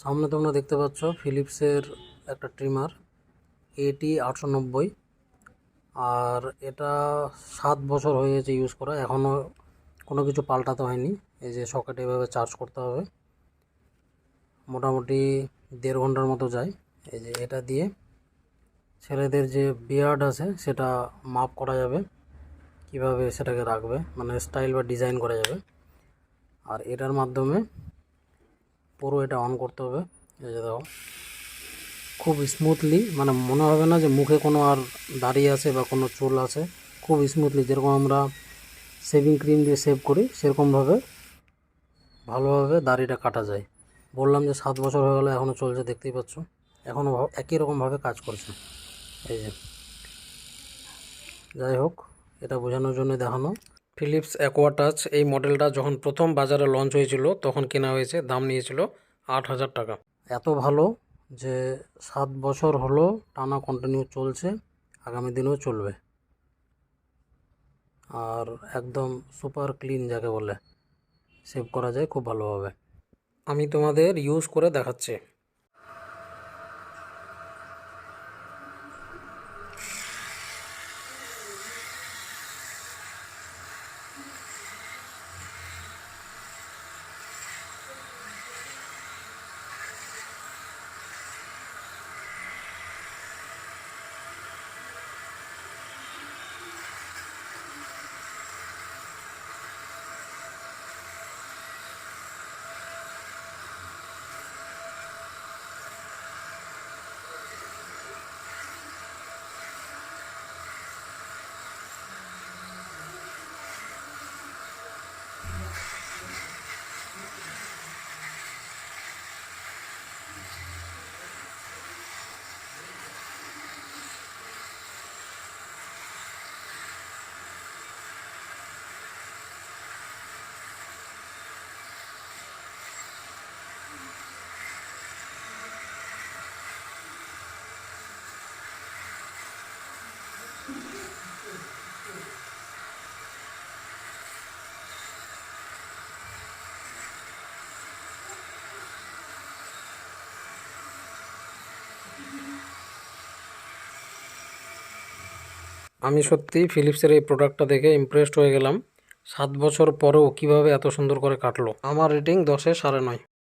সামনে তোমরা দেখতে পাচ্ছ ফিলিপসের একটা ট্রিমার এটি আটশো নব্বই। আর এটা সাত বছর হয়ে গেছে ইউজ করা এখনও কোনো কিছু পাল্টাতে হয়নি। এই যে সকেটে এভাবে চার্জ করতে হবে। মোটামুটি দেড় ঘণ্টার মতো যায়। এই যে এটা দিয়ে ছেলেদের যে বিয়ার্ড আছে, সেটা মাপ করা যাবে। কীভাবে সেটাকে রাখবে মানে স্টাইল বা ডিজাইন করা যাবে। আর এটার মাধ্যমে পুরো এটা অন করতে হবে। এই যে দেখো। খুব স্মুথলি মানে মনে হবে না যে মুখে কোনো আর দাড়ি আছে বা কোনো চুল আছে। খুব স্মুথলি যেরকম আমরা শেভিং ক্রিম দিয়ে সেভ করি, সেরকমভাবে ভালোভাবে দাড়িটা কাটা যায়। বললাম যে সাত বছর হয়ে গেলো এখনও চলছে, দেখতেই পাচ্ছ। এখনও একই রকমভাবে কাজ করছে। এই যে। যাই হোক, এটা বোঝানোর জন্য দেখানো। ফিলিপস অ্যাকোয়া টাচ এই মডেলটা যখন প্রথম বাজারে লঞ্চ হয়েছিল তখন কেনা হয়েছে দাম নিয়েছিল আট হাজার টাকা। এত ভালো যে সাত বছর হলো টানা কন্টিনিউ চলছে আগামী দিনেও চলবে। আর একদম সুপার ক্লিন যাকে বলে সেভ করা যায় খুব ভালোভাবে। আমি তোমাদের ইউজ করে দেখাচ্ছি। আমি সত্যি ফিলিপসের এই প্রোডাক্টটা দেখে ইমপ্রেসড হয়ে গেলাম। সাত বছর পরেও কীভাবে এত সুন্দর করে কাটলো? আমার রেটিং দশে সাড়ে নয়।